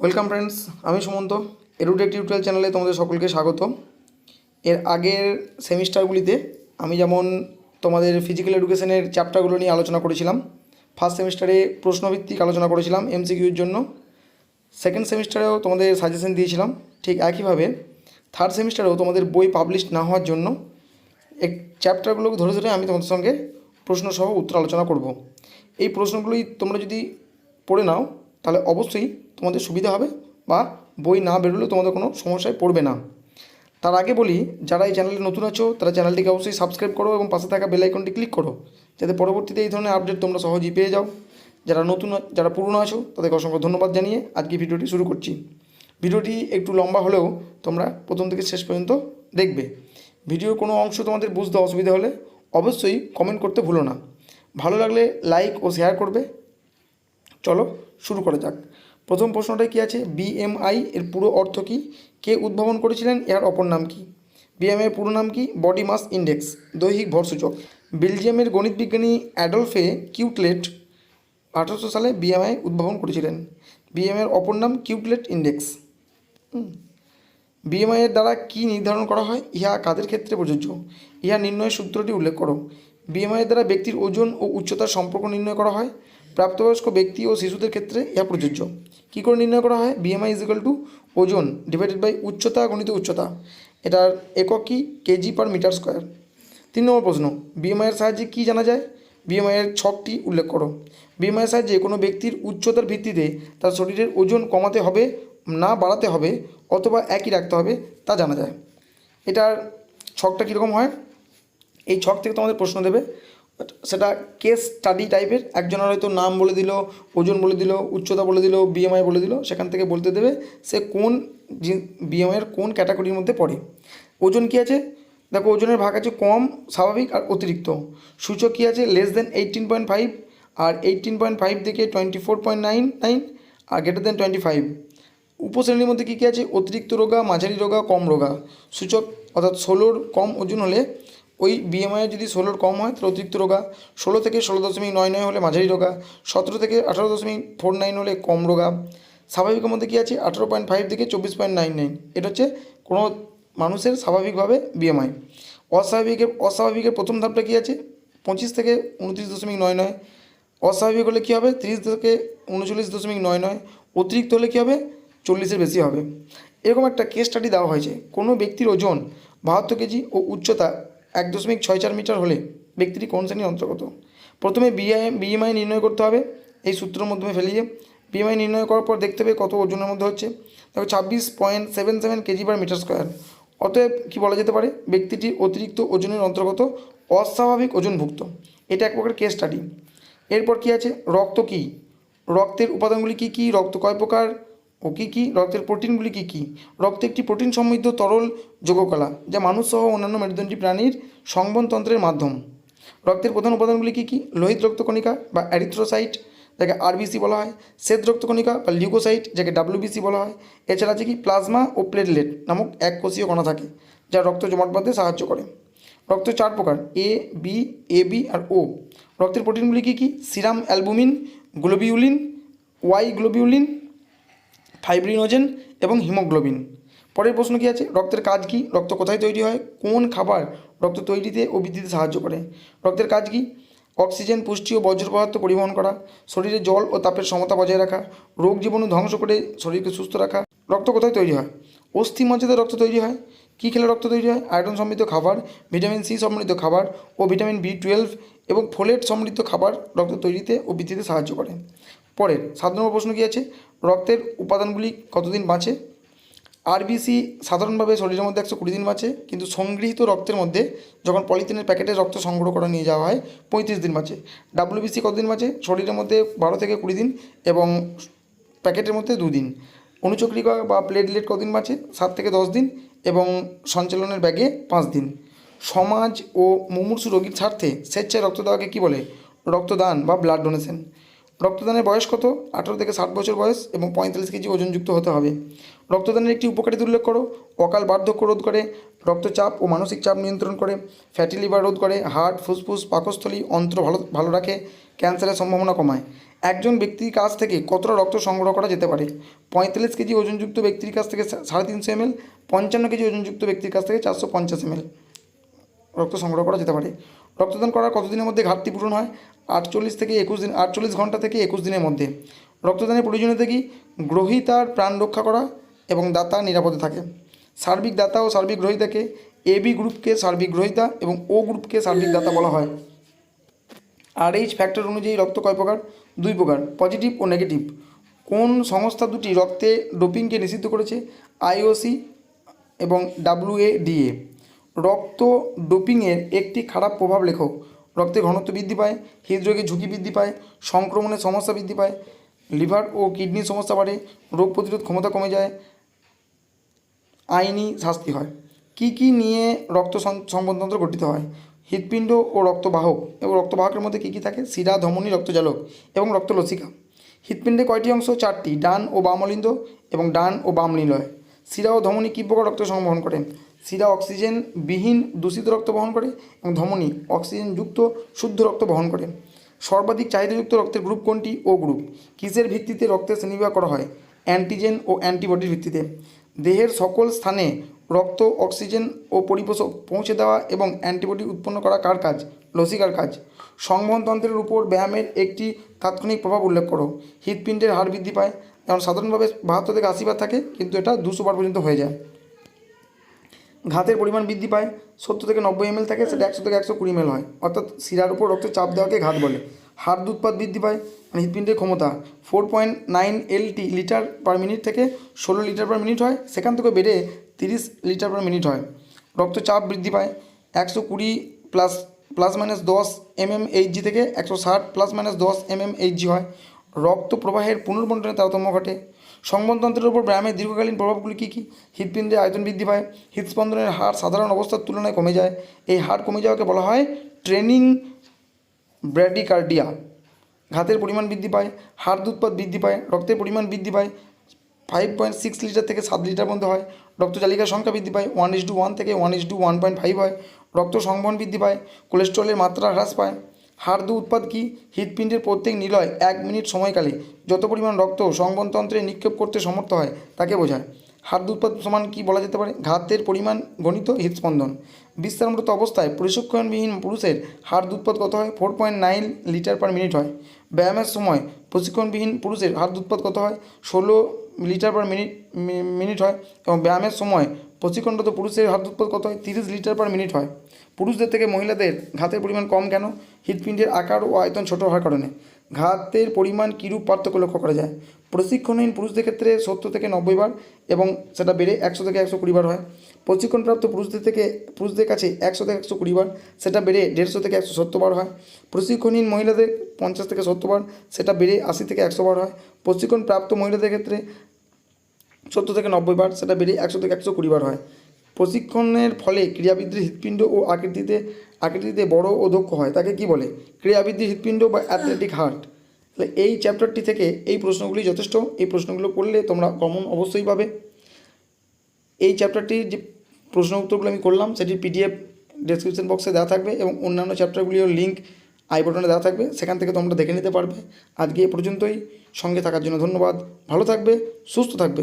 Welcome friends, আমি Sumanta. এরুটেক tutorial চ্যানেলে তোমাদের সকলকে স্বাগত। এর আগের সেমিস্টারগুলিতে আমি যেমন তোমাদের ফিজিক্যাল এডুকেশনের চ্যাপ্টারগুলো নিয়ে আলোচনা করেছিলাম ফার্স্ট সেমিস্টারে প্রশ্নভিত্তিক আলোচনা করেছিলাম এমসিকিউর জন্য। সেকেন্ড সেমিস্টারেও তোমাদের সাজেশন দিয়েছিলাম, ঠিক একইভাবে থার্ড সেমিস্টারেও তোমাদের বই পাবলিশ না হওয়ার জন্য এক চ্যাপ্টারগুলোকে ধরে ধরে আমি তোমাদের সঙ্গে প্রশ্নসহ উত্তর আলোচনা করব। এই প্রশ্নগুলোই তোমরা যদি পড়ে নাও তাহলে অবশ্যই তোমাদের সুবিধা হবে বা বই না বেরোলেও তোমাদের কোনো সমস্যায় পড়বে না। তার আগে বলি, যারা এই চ্যানেলে নতুন আছো, তারা চ্যানেলটিকে অবশ্যই সাবস্ক্রাইব করো এবং পাশে থাকা বেল আইকনটি ক্লিক করো। যাতে পরবর্তীতে এই ধরনের আপডেট তোমরা সহজেই পেয়ে যাও। যারা নতুন, যারা পুরনো আছো, তাদেরকে অসংখ্য ধন্যবাদ জানিয়ে আজকে ভিডিওটি শুরু করছি। ভিডিওটি একটু লম্বা হলেও তোমরা প্রথম থেকে শেষ পর্যন্ত দেখবে। ভিডিওর কোনো অংশ তোমাদের বুঝতে অসুবিধা হলে অবশ্যই কমেন্ট করতে ভুলো না। ভালো লাগলে লাইক ও শেয়ার করবে। চলো শুরু করা যাক। প্রথম প্রশ্নটায় কী আছে? বিএমআই এর পুরো অর্থ কী? কে উদ্ভাবন করেছিলেন? এর অপর নাম কী? বিএমআই এর পুরো নাম কি? বডি মাস ইন্ডেক্স দৈহিক ভরসূচক। বেলজিয়ামের গণিত বিজ্ঞানী অ্যাডলফে কিউটলেট আঠারোশো সালে বিএমআই উদ্ভাবন করেছিলেন। বিএমআই এর অপর নাম কিউটলেট ইন্ডেক্স। বিএমআই এর দ্বারা কী নির্ধারণ করা হয়? ইহা কাদের ক্ষেত্রে প্রযোজ্য? ইহা নির্ণয়ের সূত্রটি উল্লেখ করো। বিএমআই দ্বারা ব্যক্তির ওজন ও উচ্চতার সম্পর্ক নির্ণয় করা হয়। প্রাপ্তবয়স্ক ব্যক্তি ও শিশুদের ক্ষেত্রে ইহা প্রযোজ্য। কী করে নির্ণয় করা হয়? বিএমআই ইজ ইকাল টু ওজন ডিভাইডেড বাই উচ্চতা গণিত উচ্চতা। এটার একক কি? কেজি পার মিটার স্কোয়ার তিন নম্বর প্রশ্ন বিএমআইয়ের সাহায্যে কী জানা যায়? বিএমআইয়ের ছকটি উল্লেখ করো। বিএমআইয়ের সাহায্যে কোনো ব্যক্তির উচ্চতার ভিত্তিতে তার শরীরের ওজন কমাতে হবে, না বাড়াতে হবে, অথবা একই রাখতে হবে, তা জানা যায়। এটার ছকটা কীরকম হয়? এই ছক থেকে তোমাদের প্রশ্ন দেবে সেটা কেস স্টাডি টাইপের একজনের হয়তো নাম বলে দিল, ওজন বলে দিল, উচ্চতা বলে দিল বিএমআই বলে দিল, সেখান থেকে বলতে দেবে সে কোন বিএমআইয়ের কোন ক্যাটাগরির মধ্যে পড়ে। ওজন কী আছে? দেখো, ওজনের ভাগ আছে কম, স্বাভাবিক আর অতিরিক্ত। সূচক কী আছে? Less than eighteen point five আর এইটিন পয়েন্ট ফাইভ থেকে twenty four point nine nine আর গ্রেটার দেন টোয়েন্টি ফাইভ উপশ্রেণীর মধ্যে কী কী আছে? অতিরিক্ত রোগা, মাঝারি রোগা, কম রোগা। সূচক অর্থাৎ ষোলোর কম ওজন হলে ওই বিএমআই যদি ষোলোর কম হয়, তাহলে অতিরিক্ত রোগা। ষোলো থেকে ষোলো দশমিক নয় নয় হলে মাঝারি রোগা। সতেরো থেকে আঠারো দশমিক ফোর নাইন হলে কম রোগা। স্বাভাবিকের মধ্যে কী আছে? আঠারো পয়েন্ট ফাইভ থেকে চব্বিশ পয়েন্ট নাইন নাইন। এটা হচ্ছে কোনো মানুষের স্বাভাবিকভাবে বিএমআই অস্বাভাবিকের অস্বাভাবিকের প্রথম ধাপটা কী আছে? পঁচিশ থেকে উনত্রিশ দশমিক নয় নয়। অস্বাভাবিক হলে কী হবে? তিরিশ থেকে উনচল্লিশ দশমিক নয় নয়। অতিরিক্ত হলে কী হবে? চল্লিশের বেশি হবে। এরকম একটা কেস স্টাডি দেওয়া হয়েছে। কোনো ব্যক্তির ওজন বাহাত্তর কেজি ও উচ্চতা এক দশমিক ছয় চার মিটার হলে ব্যক্তিটি কোন শ্রেণির অন্তর্গত? প্রথমে বিআই বিএমআই নির্ণয় করতে হবে। এই সূত্রের মাধ্যমে ফেলিয়ে বিএমআই নির্ণয় করার পর দেখতে হবে কত ওজনের মধ্যে হচ্ছে। দেখো, ছাব্বিশ point seven seven KG per metre square অতএব কী বলা যেতে পারে? ব্যক্তিটি অতিরিক্ত ওজনের অন্তর্গত, অস্বাভাবিক ওজনভুক্ত। এটা এক প্রকার কেস স্টাডি এরপর কী আছে? রক্ত কী? রক্তের উপাদানগুলি কী কী? রক্ত কয় প্রকার? ও কী কী? রক্তের প্রোটিনগুলি কী কী? রক্ত একটি প্রোটিন সমৃদ্ধ তরল যোগকলা, যা মানুষ সহ অন্যান্য মেরুদণ্ডী প্রাণীর সংবনতন্ত্রের মাধ্যম। রক্তের প্রধান উপাদানগুলি কী কী? লোহিত রক্তকণিকা বা অ্যারিথ্রোসাইট যাকে আরবিসি বলা হয়। শ্বেত রক্তকণিকা বা লিউকোসাইট যাকে ডাব্লিউবিসি বলা হয়। এছাড়া আছে কি? প্লাজমা ও প্লেটলেট নামক এক কোষীয় কণা থাকে, যা রক্ত জমাট বাঁধতে সাহায্য করে। রক্ত চার প্রকার এ বি এ বি আর ও রক্তের প্রোটিনগুলি কী কী? Serum albumin, globulin Y globulin fibrinogen এবং হিমোগ্লোবিন। পরের প্রশ্ন কী আছে? রক্তের কাজ কী? রক্ত কোথায় তৈরি হয়? কোন খাবার রক্ত তৈরিতে ও বৃদ্ধিতে সাহায্য করে? রক্তের কাজ কী? অক্সিজেন, পুষ্টি ও বজ্র পদার্থ পরিবহন করা। শরীরে জল ও তাপের সমতা বজায় রাখা। রোগ জীবাণু ধ্বংস করে শরীরকে সুস্থ রাখা। রক্ত কোথায় তৈরি হয়? অস্থি মজ্জাতে রক্ত তৈরি হয়। কী খেলে রক্ত তৈরি হয়? আয়রন সমৃদ্ধ খাবার, ভিটামিন সি সমৃদ্ধ খাবার ও ভিটামিন বি টুয়েলভ এবং ফোলেট সমৃদ্ধ খাবার রক্ত তৈরিতে ও বৃদ্ধিতে সাহায্য করে। পরের সাত নম্বর প্রশ্ন কী আছে? রক্তের উপাদানগুলি কতদিন বাঁচে? আরবিসি সাধারণভাবে শরীরের মধ্যে একশো কুড়ি দিন বাঁচে, কিন্তু সংগৃহীত রক্তের মধ্যে যখন পলিথিনের প্যাকেটে রক্ত সংগ্রহ করা নিয়ে যাওয়া হয়, পঁয়ত্রিশ দিন বাঁচে। ডাব্লিউবিসি কতদিন বাঁচে? শরীরের মধ্যে বারো থেকে কুড়ি দিন এবং প্যাকেটের মধ্যে দুদিন অনুচক্রিকা বা প্লেটলেট কদিন বাঁচে? সাত থেকে দশ দিন এবং সঞ্চালনের ব্যাগে পাঁচ দিন। সমাজ ও মুমূর্ষু রোগীর স্বার্থে স্বেচ্ছায় রক্ত দেওয়াকে কী বলে? রক্তদান বা ব্লাড ডোনেশন রক্তদানের বয়স কত? আঠেরো থেকে ষাট বছর বয়স এবং পঁয়তাল্লিশ কেজি ওজনযুক্ত হতে হবে। রক্তদানের একটি উপকারিতা উল্লেখ করো। অকাল বার্ধক্য রোধ করে। রক্তচাপ ও মানসিক চাপ নিয়ন্ত্রণ করে। ফ্যাটি লিভার রোধ করে। হার্ট ফুসফুস, পাকস্থলী, অন্ত্র ভালো ভালো রাখে। ক্যান্সারের সম্ভাবনা কমায়। একজন ব্যক্তির কাছ থেকে কতটা রক্ত সংগ্রহ করা যেতে পারে? পঁয়তাল্লিশ কেজি ওজনযুক্ত ব্যক্তির কাছ থেকে সাড়ে তিনশো এমএল। পঞ্চান্ন কেজি ওজনযুক্ত ব্যক্তির কাছ থেকে চারশো পঞ্চাশ এমএল রক্ত সংগ্রহ করা যেতে পারে। রক্তদান করার কতদিনের মধ্যে ঘাটতি পূরণ হয়? আটচল্লিশ থেকে একুশ দিন, আটচল্লিশ ঘণ্টা থেকে একুশ দিনের মধ্যে। রক্তদানের প্রয়োজনীয়তা কি? গ্রহীতার প্রাণ রক্ষা করা এবং দাতা নিরাপদে থাকে। সার্বিক দাতা ও সার্বিক গ্রহীতাকে এ বি গ্রুপকে সার্বিক গ্রহীতা এবং ও গ্রুপকে সার্বিক দাতা বলা হয়। আর এইচ ফ্যাক্টর অনুযায়ী রক্ত কয় প্রকার? দুই প্রকার পজিটিভ ও নেগেটিভ কোন সংস্থা দুটি রক্তে ডোপিংকে নিষিদ্ধ করেছে? আইওসি এবং ডাব্লিউএডিএ রক্ত ডোপিংয়ের একটি খারাপ প্রভাব লেখো রক্তের ঘনত্ব বৃদ্ধি পায় হৃদরোগের ঝুঁকি বৃদ্ধি পায় সংক্রমণের সমস্যা বৃদ্ধি পায়, লিভার ও কিডনির সমস্যা বাড়ে, রোগ প্রতিরোধ ক্ষমতা কমে যায়, আইনি শাস্তি হয়। কি কি নিয়ে রক্ত সং- গঠিত হয়? হৃৎপিণ্ড ও রক্তবাহক এবং রক্তবাহকের মধ্যে কী কী থাকে? শিরা, ধমনী, রক্তজালক এবং রক্তলসিকা। হৃৎপিণ্ডে কয়টি অংশ? চারটি। ডান ও বাম অলিন্দ এবং ডান ও বাম নিলয়। শিরা ও ধমনী কী প্রকার রক্ত সংবহন করে? শিরা অক্সিজেন বিহীন দূষিত রক্ত বহন করে এবং ধমনী অক্সিজেনযুক্ত শুদ্ধ রক্ত বহন করে। সর্বাধিক চাহিদাযুক্ত রক্তের গ্রুপ কোনটি ও গ্রুপ? কিসের ভিত্তিতে রক্তের শ্রেণীবিভাগ করা হয়? অ্যান্টিজেন ও অ্যান্টিবডির ভিত্তিতে। দেহের সকল স্থানে রক্ত, অক্সিজেন ও পরিপোষক পৌঁছে দেওয়া এবং অ্যান্টিবডি উৎপন্ন করা কার কাজ? লসিকার কাজ। সংবহনতন্ত্রের উপর ব্যায়ামের একটি তাৎক্ষণিক প্রভাব উল্লেখ করো। হৃৎপিণ্ডের হার বৃদ্ধি পায়। যেমন সাধারণভাবে বাহাত্তর থেকে আশি বার থাকে, কিন্তু এটা দুশো বার পর্যন্ত হয়ে যায়। ঘাতের পরিমাণ বৃদ্ধি পায়, সত্তর থেকে নব্বই এমএল থাকে, সেটা একশো থেকে একশো কুড়ি এমএল হয়। অর্থাৎ শিরার উপর রক্তের চাপ দেওয়াকে ঘাত বলে। হাড় উৎপাদ বৃদ্ধি পায় মানে হৃৎপিণ্ডের ক্ষমতা। Four point nine LT litre per minute থেকে ষোলো লিটার পার মিনিট হয়, সেখান থেকে বেড়ে তিরিশ লিটার পার মিনিট হয়। রক্তচাপ বৃদ্ধি পায়, একশো কুড়ি প্লাস প্লাস মাইনাস দশ এমএম এইচজি থেকে একশো ষাট প্লাস মাইনাস দশ এমএম এইচজি হয়। রক্ত প্রবাহের পুনর্বন্টনে তারতম্য ঘটে। সংবহনতন্ত্রের উপর ব্যায়ামের দীর্ঘকালীন প্রভাবগুলি কী কী? হৃদপিণ্ডে আয়তন বৃদ্ধি পায় হৃদস্পন্দনের হার সাধারণ অবস্থার তুলনায় কমে যায়। এই হার কমে যাওয়াকে বলা হয় ট্রেনিং ব্র্যাডিকার্ডিয়া। ঘাতের পরিমাণ বৃদ্ধি পায়, হাড় উৎপাদ বৃদ্ধি পায়, রক্তের পরিমাণ বৃদ্ধি পায়। ফাইভ পয়েন্ট সিক্স লিটার থেকে সাত লিটার মধ্যে হয়। রক্তচালিকার সংখ্যা বৃদ্ধি পায়, ওয়ান ইস টু ওয়ান থেকে one is to one point five হয়। রক্ত সংবহন বৃদ্ধি পায়, কোলেস্ট্রলের মাত্রা হ্রাস পায়। হাড় উৎপাদ কি? হৃৎপিণ্ডের প্রত্যেক নিলয় এক মিনিট সময়কালে যত পরিমাণ রক্ত সংবহনতন্ত্রে নিক্ষেপ করতে সমর্থ হয় তাকে বোঝায়। হাড় উৎপাদ সমান কি বলা যেতে পারে? ঘাতের পরিমাণ গণিত হৃদস্পন্দন বিশ্রামরত অবস্থায় প্রশিক্ষণবিহীন পুরুষের হাড় উৎপাদ কত হয়? Four point nine litre per minute হয়। ব্যায়ামের সময় প্রশিক্ষণবিহীন পুরুষের হাড় উৎপাদ কত হয়? ষোলো লিটার পার মিনিট মিনিট হয় এবং ব্যায়ামের সময় প্রশিক্ষণরত পুরুষের হাড় উৎপাদ কত হয়? তিরিশ লিটার পার মিনিট হয়। পুরুষদের থেকে মহিলাদের ঘাতের পরিমাণ কম কেন? হৃৎপিণ্ডের আকার ও আয়তন ছোট হওয়ার কারণে। ঘাতের পরিমাণ কীরূপ পার্থক্য লক্ষ্য করা যায়? প্রশিক্ষণহীন পুরুষদের ক্ষেত্রে সত্তর থেকে নব্বই বার এবং সেটা বেড়ে একশো থেকে একশো কুড়ি বার হয়। প্রশিক্ষণপ্রাপ্ত পুরুষদের থেকে, পুরুষদের কাছে একশো থেকে একশো কুড়ি বার, সেটা বেড়ে দেড়শো থেকে একশো সত্তর বার হয়। প্রশিক্ষণহীন মহিলাদের পঞ্চাশ থেকে সত্তর বার, সেটা বেড়ে আশি থেকে একশো বার হয়। প্রশিক্ষণপ্রাপ্ত মহিলাদের ক্ষেত্রে সত্তর থেকে নব্বই বার সেটা বেড়ে একশো থেকে একশো কুড়ি বার হয়। প্রশিক্ষণের ফলে ক্রীড়াবিদদের হৃৎপিণ্ড ও আকৃতিতে আকৃতিতে বড় ও দক্ষ হয়। তাকে কি বলে? ক্রীড়াবিদদের হৃৎপিণ্ড বা অ্যাথলেটিক হার্ট তাহলে এই চ্যাপ্টারটি থেকে এই প্রশ্নগুলি যথেষ্ট। এই প্রশ্নগুলো করলে তোমরা কমন অবশ্যই পাবে। এই চ্যাপ্টারটির যে প্রশ্ন উত্তরগুলো আমি করলাম, সেটির পিডিএফ ডেসক্রিপশন বক্সে দেওয়া থাকবে এবং অন্যান্য চ্যাপ্টারগুলিও লিঙ্ক আই বটনে দেওয়া থাকবে। সেখান থেকে তোমরা দেখে নিতে পারবে। আজকে এ পর্যন্তই। সঙ্গে থাকার জন্য ধন্যবাদ। ভালো থাকবে, সুস্থ থাকবে।